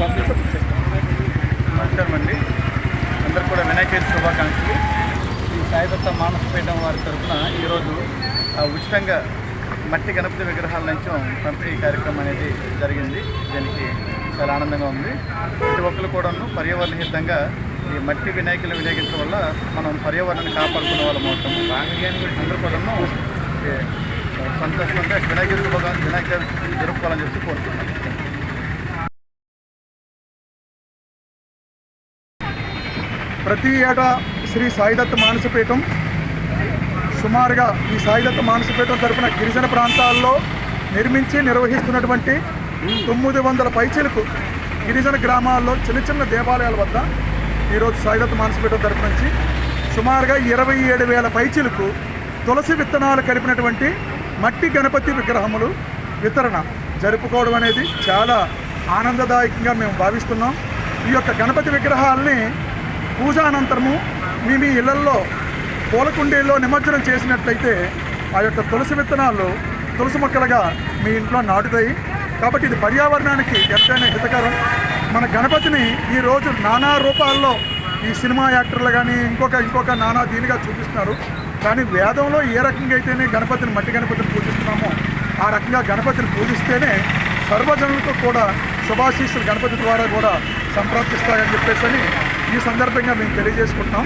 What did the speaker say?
నమస్కారం అండి అందరు కూడా వినాయక శుభాకాంక్షలు. ఈ సాయిదత్త మానసపీఠం వారి తరఫున ఈరోజు ఉచితంగా మట్టి గణపతి విగ్రహాల నుంచి పంపిణీ కార్యక్రమం అనేది జరిగింది. దీనికి చాలా ఆనందంగా ఉంది. ప్రతి ఒక్కరు కూడాను పర్యావరణ హితంగా ఈ మట్టి వినాయకులు వినియోగించడం వల్ల మనం పర్యావరణాన్ని కాపాడుకునే వాళ్ళం అవుతాం. అందరూ కూడాను సంతోషంగా వినాయక శుభాకాంక్షలు వినాయక జరుపుకోవాలని చెప్పి కోరుతున్నాను ప్రతి ఏటా శ్రీ సాయిదత్త మానసపీఠం సుమారుగా ఈ సాయిదత్త మానసపీఠం తరపున గిరిజన ప్రాంతాల్లో నిర్మించి నిర్వహిస్తున్నటువంటి తొమ్మిది వందల పైచీలకు గిరిజన గ్రామాల్లో చిన్న చిన్న దేవాలయాల వద్ద ఈరోజు సాయిదత్త మానసపీఠం తరపు నుంచి సుమారుగా ఇరవై ఏడు వేల పైచీలకు తులసి విత్తనాలు కలిపినటువంటి మట్టి గణపతి విగ్రహములు వితరణ జరుపుకోవడం అనేది చాలా ఆనందదాయకంగా మేము భావిస్తున్నాం. ఈ యొక్క గణపతి విగ్రహాల్ని పూజానంతరము మీ మీ ఇళ్ళల్లో పూలకుండీల్లో నిమజ్జనం చేసినట్లయితే ఆ యొక్క తులసి విత్తనాలు తులసి మొక్కలుగా మీ ఇంట్లో నాటుతాయి. కాబట్టి ఇది పర్యావరణానికి ఎంతైనా హితకరం. మన గణపతిని ఈరోజు నానా రూపాల్లో ఈ సినిమా యాక్టర్లు కానీ ఇంకొక ఇంకొక నానా దీనిగా చూపిస్తున్నారు. కానీ వేదంలో ఏ రకంగా అయితేనే గణపతిని మట్టి గణపతిని పూజిస్తున్నామో ఆ రకంగా గణపతిని పూజిస్తేనే సర్వజనులకు కూడా శుభాశీస్సులు గణపతి ద్వారా కూడా సంప్రాప్తిస్తాయని చెప్పేసి ఈ సందర్భంగా మేము తెలియజేసుకుంటాం.